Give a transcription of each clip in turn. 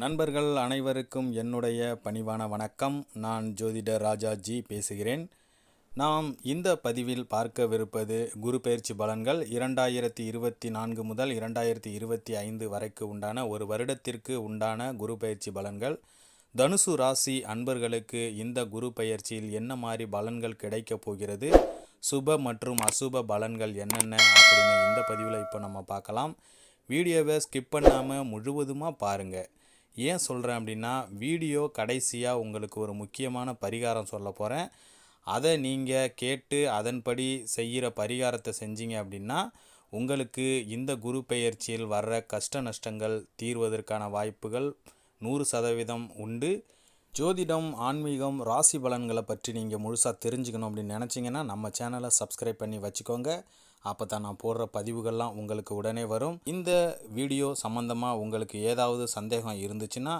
நண்பர்கள் அனைவருக்கும் என்னுடைய பணிவான வணக்கம். நான் ஜோதிடர் ராஜாஜி பேசுகிறேன். நாம் இந்த பதிவில் பார்க்கவிருப்பது குரு பயிற்சி பலன்கள் இரண்டாயிரத்தி இருபத்தி நான்கு முதல் இரண்டாயிரத்தி இருபத்தி ஐந்து வரைக்கு உண்டான ஒரு வருடத்திற்கு உண்டான குரு பயிற்சி பலன்கள். தனுசு ராசி அன்பர்களுக்கு இந்த குரு பயிற்சியில் என்ன மாதிரி பலன்கள் கிடைக்கப் போகிறது? சுப மற்றும் அசுப பலன்கள் என்னென்ன அப்படின்னு இந்த பதிவில் இப்போ நம்ம பார்க்கலாம். வீடியோவை ஸ்கிப் பண்ணாமல் முழுவதுமாக பாருங்கள் ஏன் சொல்கிறேன் அப்படின்னா வீடியோ கடைசியாக உங்களுக்கு ஒரு முக்கியமான பரிகாரம் சொல்ல போகிறேன் அதை நீங்கள் கேட்டு அதன்படி செய்கிற பரிகாரத்தை செஞ்சீங்க அப்படின்னா உங்களுக்கு இந்த குரு பெயர்ச்சியில் வர்ற கஷ்ட நஷ்டங்கள் தீர்வதற்கான வாய்ப்புகள் நூறு சதவீதம் உண்டு. ஜோதிடம் ஆன்மீகம் ராசி பலன்களை பற்றி நீங்கள் முழுசாக தெரிஞ்சுக்கணும் அப்படின்னு நினச்சிங்கன்னா நம்ம சேனலை சப்ஸ்கிரைப் பண்ணி வச்சுக்கோங்க. அப்போ தான் நான் போடுற பதிவுகள்லாம் உங்களுக்கு உடனே வரும். இந்த வீடியோ சம்மந்தமாக உங்களுக்கு ஏதாவது சந்தேகம் இருந்துச்சுன்னா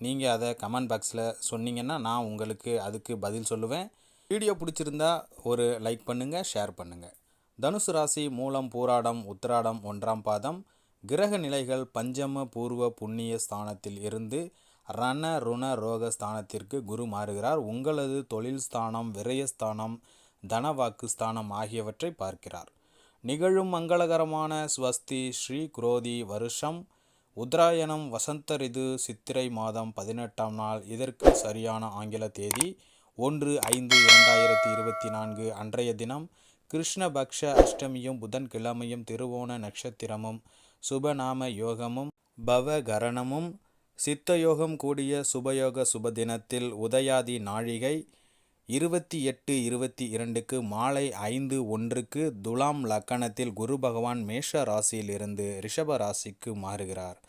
நீங்கள் அதை கமெண்ட் பாக்ஸில் சொன்னீங்கன்னா நான் உங்களுக்கு அதுக்கு பதில் சொல்லுவேன். வீடியோ பிடிச்சிருந்தா ஒரு லைக் பண்ணுங்கள் ஷேர் பண்ணுங்கள் தனுசு ராசி மூலம் பூராடம் உத்திராடம் ஒன்றாம் பாதம். கிரக நிலைகள் பஞ்சம பூர்வ புண்ணிய ஸ்தானத்தில் இருந்து ரண ருண ரோக ஸ்தானத்திற்கு குரு மாறுகிறார். உங்களது தொழில் ஸ்தானம் விரயஸ்தானம் தனவாக்கு ஸ்தானம் ஆகியவற்றை பார்க்கிறார். நிகழும் மங்களகரமான ஸ்வஸ்தி ஸ்ரீ குரோதி வருஷம். உத்தராயணம் வசந்த ரிது சித்திரை மாதம் பதினெட்டாம் நாள். இதற்கு சரியான ஆங்கில தேதி ஒன்று ஐந்து இரண்டாயிரத்தி இருபத்தி நான்கு அன்றைய தினம். கிருஷ்ணபக்ஷ அஷ்டமியும் புதன்கிழமையும் திருவோண நட்சத்திரமும் சுபநாம யோகமும் பவகரணமும் சித்தயோகம் கூடிய சுபயோக சுபதினத்தில் உதயாதி நாழிகை இருபத்தி எட்டு இருபத்தி இரண்டுக்கு மாலை ஐந்து ஒன்றுக்கு துலாம் லக்கணத்தில் குரு பகவான் மேஷ ராசியிலிருந்து ரிஷப ராசிக்கு மாறுகிறார்.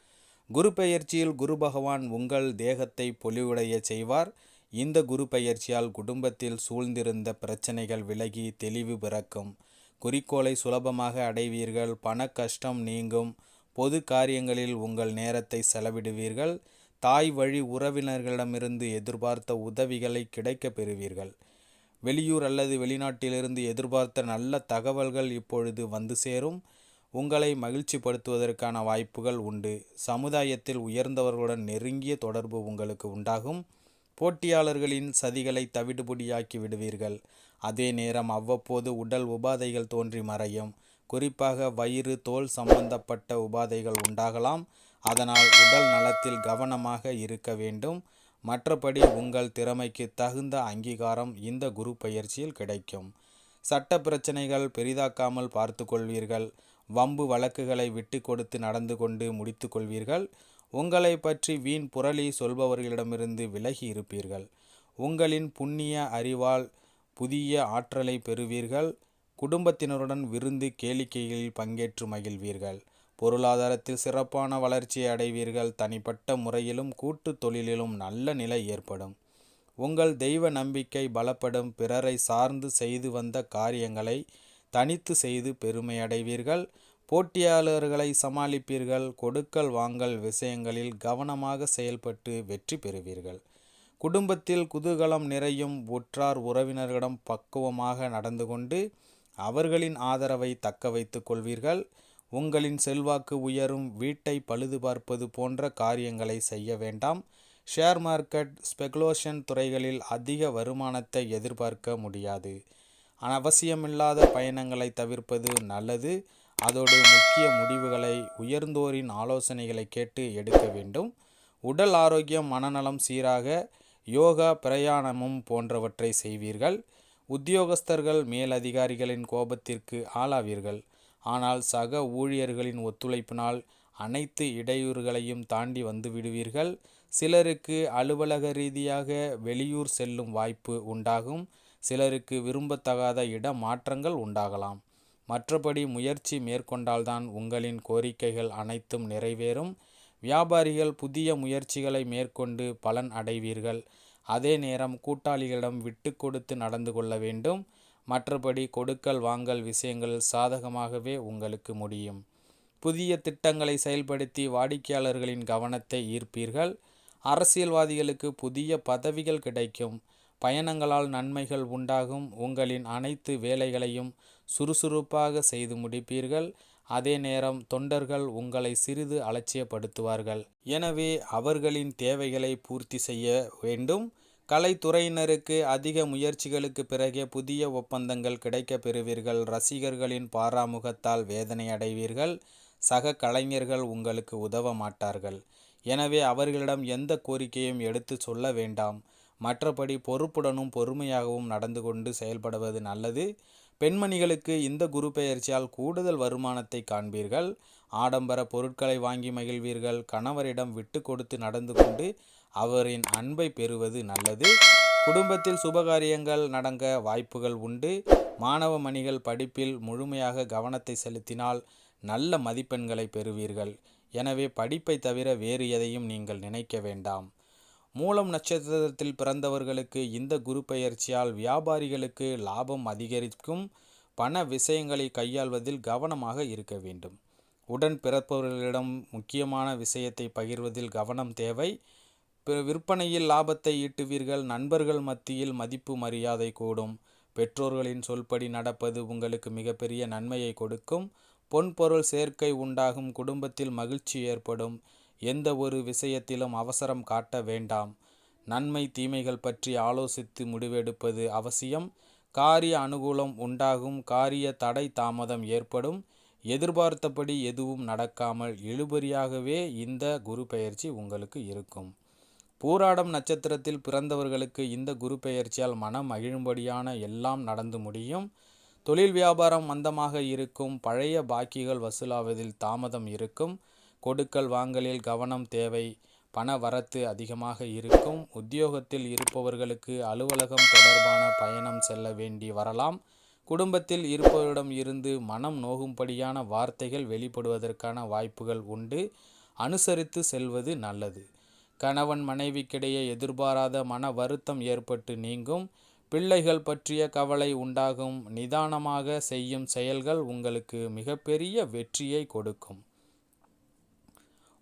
குரு பெயர்ச்சியில் குரு பகவான் உங்கள் தேகத்தை பொலிவுடைய செய்வார். இந்த குரு பெயர்ச்சியால் குடும்பத்தில் சூழ்ந்திருந்த பிரச்சனைகள் விலகி தெளிவு பிறக்கும். குறிக்கோளை சுலபமாக அடைவீர்கள். பண கஷ்டம் நீங்கும். பொது காரியங்களில் உங்கள் நேரத்தை செலவிடுவீர்கள். தாய் வழி உறவினர்களிடமிருந்து எதிர்பார்த்த உதவிகளை கிடைக்கப் பெறுவீர்கள். வெளியூர் அல்லது வெளிநாட்டிலிருந்து எதிர்பார்த்த நல்ல தகவல்கள் இப்பொழுது வந்து சேரும். உங்களை மகிழ்ச்சிப்படுத்துவதற்கான வாய்ப்புகள் உண்டு. சமுதாயத்தில் உயர்ந்தவர்களுடன் நெருங்கிய தொடர்பு உங்களுக்கு உண்டாகும். போட்டியாளர்களின் சதிகளை தவிடுபொடியாக்கி விடுவீர்கள். அதே நேரம் அவ்வப்போது உடல் உபாதைகள் தோன்றி மறையும். குறிப்பாக வயிறு தோல் சம்பந்தப்பட்ட உபாதைகள் உண்டாகலாம். அதனால் உடல் நலத்தில் கவனமாக இருக்க வேண்டும். மற்றபடி உங்கள் திறமைக்கு தகுந்த அங்கீகாரம் இந்த குரு பயிற்சியில் கிடைக்கும். சட்ட பிரச்சனைகள் பெரிதாக்காமல் பார்த்து கொள்வீர்கள். வம்பு வழக்குகளை விட்டு கொடுத்து நடந்து கொண்டு முடித்து கொள்வீர்கள். உங்களை பற்றி வீண் புரளி சொல்பவர்களிடமிருந்து விலகி இருப்பீர்கள். உங்களின் புண்ணிய அறிவால் புதிய ஆற்றலை பெறுவீர்கள். குடும்பத்தினருடன் விருந்து கேளிக்கைகளில் பங்கேற்று மகிழ்வீர்கள். பொருளாதாரத்தில் சிறப்பான வளர்ச்சியை அடைவீர்கள். தனிப்பட்ட முறையிலும் கூட்டு தொழிலிலும் நல்ல நிலை ஏற்படும். உங்கள் தெய்வ நம்பிக்கை பலப்படும். பிறரை சார்ந்து செய்து வந்த காரியங்களை தனித்து செய்து பெருமையடைவீர்கள் போட்டியாளர்களை சமாளிப்பீர்கள். கொடுக்கல் வாங்கல் விஷயங்களில் கவனமாக செயல்பட்டு வெற்றி பெறுவீர்கள். குடும்பத்தில் குதூகலம் நிறையும். உற்றார் உறவினர்களிடம் பக்குவமாக நடந்து கொண்டு அவர்களின் ஆதரவை தக்க வைத்து கொள்வீர்கள். உங்களின் செல்வாக்கு உயரும். வீட்டை பழுது பார்ப்பது போன்ற காரியங்களை செய்ய வேண்டாம். ஷேர் மார்க்கெட் ஸ்பெகுலேஷன் துறைகளில் அதிக வருமானத்தை எதிர்பார்க்க முடியாது. அவசியமில்லாத பயணங்களை தவிர்ப்பது நல்லது. அதோடு முக்கிய முடிவுகளை உயர்ந்தோரின் ஆலோசனைகளை கேட்டு எடுக்க வேண்டும். உடல் ஆரோக்கியம் மனநலம் சீராக யோகா பிரயாணமும் போன்றவற்றை செய்வீர்கள். உத்தியோகஸ்தர்கள் மேலதிகாரிகளின் கோபத்திற்கு ஆளாவீர்கள். ஆனால் சக ஊழியர்களின் ஒத்துழைப்பினால் அனைத்து இடையூறுகளையும் தாண்டி வந்து விடுவீர்கள். சிலருக்கு அலுவலக ரீதியாக வெளியூர் செல்லும் வாய்ப்பு உண்டாகும். சிலருக்கு விரும்பத்தகாத இட மாற்றங்கள் உண்டாகலாம். மற்றபடி முயற்சி மேற்கொண்டால்தான் உங்களின் கோரிக்கைகள் அனைத்தும் நிறைவேறும். வியாபாரிகள் புதிய முயற்சிகளை மேற்கொண்டு பலன் அடைவீர்கள். அதே நேரம் கூட்டாளிகளிடம் விட்டு கொடுத்து நடந்து கொள்ள வேண்டும். மற்றபடி கொடுக்கல் வாங்கல் விஷயங்கள் சாதகமாகவே உங்களுக்கு முடியும். புதிய திட்டங்களை செயல்படுத்தி வாடிக்கையாளர்களின் கவனத்தை ஈர்ப்பீர்கள். அரசியல்வாதிகளுக்கு புதிய பதவிகள் கிடைக்கும். பயணங்களால் நன்மைகள் உண்டாகும். உங்களின் அனைத்து வேலைகளையும் சுறுசுறுப்பாக செய்து முடிப்பீர்கள். அதே நேரம் தொண்டர்கள் உங்களை சிறிது அலட்சியப்படுத்துவார்கள். எனவே அவர்களின் தேவைகளை பூர்த்தி செய்ய வேண்டும். கலைத்துறையினருக்கு அதிக முயற்சிகளுக்கு பிறகே புதிய ஒப்பந்தங்கள் கிடைக்கப் பெறுவீர்கள். ரசிகர்களின் பாராமுகத்தால் வேதனை அடைவீர்கள். சக கலைஞர்கள் உங்களுக்கு உதவ மாட்டார்கள். எனவே அவர்களிடம் எந்த கோரிக்கையும் எடுத்து சொல்ல வேண்டாம். மற்றபடி பொறுப்புடனும் பொறுமையாகவும் நடந்து கொண்டு செயல்படுவது நல்லது. பெண்மணிகளுக்கு இந்த குரு பெயர்ச்சியால் கூடுதல் வருமானத்தை காண்பீர்கள். ஆடம்பர பொருட்களை வாங்கி மகிழ்வீர்கள். கணவரிடம் விட்டு கொடுத்து நடந்து கொண்டு அவரின் அன்பை பெறுவது நல்லது. குடும்பத்தில் சுபகாரியங்கள் நடங்க வாய்ப்புகள் உண்டு. மாணவ மணிகள் படிப்பில் முழுமையாக கவனத்தை செலுத்தினால் நல்ல மதிப்பெண்களை பெறுவீர்கள். எனவே படிப்பை தவிர வேறு எதையும் நீங்கள் நினைக்க வேண்டாம். மூலம் நட்சத்திரத்தில் பிறந்தவர்களுக்கு இந்த குரு பெயர்ச்சியால் வியாபாரிகளுக்கு லாபம் அதிகரிக்கும் பண விஷயங்களை கையாள்வதில் கவனமாக இருக்க வேண்டும். உடன் பிறப்பவர்களிடம் முக்கியமான விஷயத்தை பகிர்வதில் கவனம் தேவை. விற்பனையில் லாபத்தை ஈட்டுவீர்கள். நண்பர்கள் மத்தியில் மதிப்பு மரியாதை கூடும். பெற்றோர்களின் சொல்படி நடப்பது உங்களுக்கு மிகப்பெரிய நன்மையை கொடுக்கும். பொன்பொருள் சேர்க்கை உண்டாகும். குடும்பத்தில் மகிழ்ச்சி ஏற்படும். எந்த ஒரு விஷயத்திலும் அவசரம் காட்ட வேண்டாம். நன்மை தீமைகள் பற்றி ஆலோசித்து முடிவெடுப்பது அவசியம். காரிய அனுகூலம் உண்டாகும். காரிய தடை தாமதம் ஏற்படும். எதிர்பார்த்தபடி எதுவும் நடக்காமல் இழுபறியாகவே இந்த குரு பெயர்ச்சி உங்களுக்கு இருக்கும். பூராடம் நட்சத்திரத்தில் பிறந்தவர்களுக்கு இந்த குரு பெயர்ச்சியால் மனம் மகிழும்படியான எல்லாம் நடந்து முடியும். தொழில் வியாபாரம் மந்தமாக இருக்கும். பழைய பாக்கிகள் வசூலாவதில் தாமதம் இருக்கும். கொடுக்கல் வாங்கலில் கவனம் தேவை. பண வரத்து அதிகமாக இருக்கும். உத்தியோகத்தில் இருப்பவர்களுக்கு அலுவலகம் தொடர்பான பயணம் செல்ல வேண்டி வரலாம். குடும்பத்தில் இருப்பவரிடம் இருந்து மனம் நோகும்படியான வார்த்தைகள் வெளிப்படுவதற்கான வாய்ப்புகள் உண்டு. அனுசரித்து செல்வது நல்லது. கணவன் மனைவிக்கிடையே எதிர்பாராத மன வருத்தம் ஏற்பட்டு நீங்கும். பிள்ளைகள் பற்றிய கவலை உண்டாகும். நிதானமாக செய்யும் செயல்கள் உங்களுக்கு மிகப்பெரிய வெற்றியை கொடுக்கும்.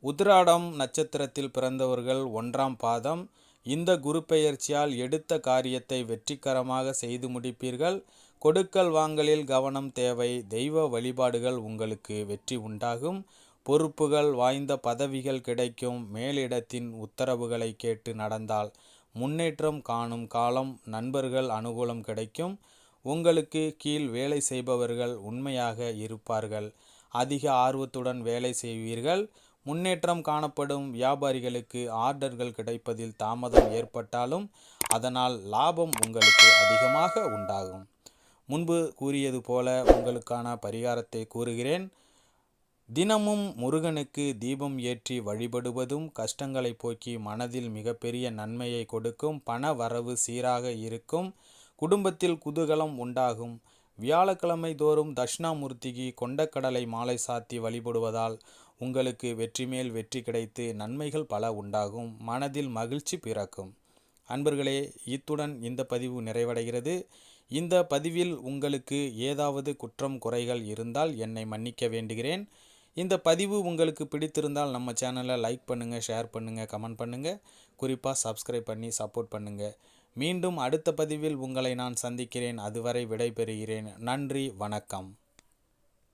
உத்ராடம் நட்சத்திரத்தில் பிறந்தவர்கள் ஒன்றாம் பாதம். இந்த குரு பெயர்ச்சியால் எடுத்த காரியத்தை வெற்றிகரமாக செய்து முடிப்பீர்கள். கொடுக்கல் வாங்கலில் கவனம் தேவை. தெய்வ வழிபாடுகள் உங்களுக்கு வெற்றி உண்டாகும். பொறுப்புகள் வாய்ந்த பதவிகள் கிடைக்கும். மேலிடத்தின் உத்தரவுகளை கேட்டு நடந்தால் முன்னேற்றம் காணும் காலம் நண்பர்கள் அனுகூலம் கிடைக்கும். உங்களுக்கு கீழ் வேலை செய்பவர்கள் உண்மையாக இருப்பார்கள். அதிக ஆர்வத்துடன் வேலை செய்வீர்கள். முன்னேற்றம் காணப்படும் வியாபாரிகளுக்கு ஆர்டர்கள் கிடைப்பதில் தாமதம் ஏற்பட்டாலும் அதனால் லாபம் உங்களுக்கு அதிகமாக உண்டாகும். முன்பு கூறியது போல உங்களுக்கான பரிகாரத்தை கூறுகிறேன். தினமும் முருகனுக்கு தீபம் ஏற்றி வழிபடுவதும் கஷ்டங்களை போக்கி மனதில் மிகப்பெரிய நன்மையை கொடுக்கும் பண வரவு சீராக இருக்கும் குடும்பத்தில் குதூகலம் உண்டாகும். வியாழக்கிழமை தோறும் தட்சிணாமூர்த்திக்கு கொண்டக்கடலை மாலை சாத்தி வழிபடுவதால் உங்களுக்கு வெற்றி மேல் வெற்றி கிடைத்து நன்மைகள் பல உண்டாகும். மனதில் மகிழ்ச்சி பிறக்கும். அன்பர்களே இத்துடன் இந்த பதிவு நிறைவடைகிறது. இந்த பதிவில் உங்களுக்கு ஏதாவது குற்றம் குறைகள் இருந்தால் என்னை மன்னிக்க வேண்டுகிறேன். இந்த பதிவு உங்களுக்கு பிடித்திருந்தால் நம்ம சேனலை லைக் பண்ணுங்கள் ஷேர் பண்ணுங்கள் கமெண்ட் பண்ணுங்கள் குறிப்பாக சப்ஸ்கிரைப் பண்ணி சப்போர்ட் பண்ணுங்கள் மீண்டும் அடுத்த பதிவில் உங்களை நான் சந்திக்கிறேன். அதுவரை விடைபெறுகிறேன். நன்றி வணக்கம்.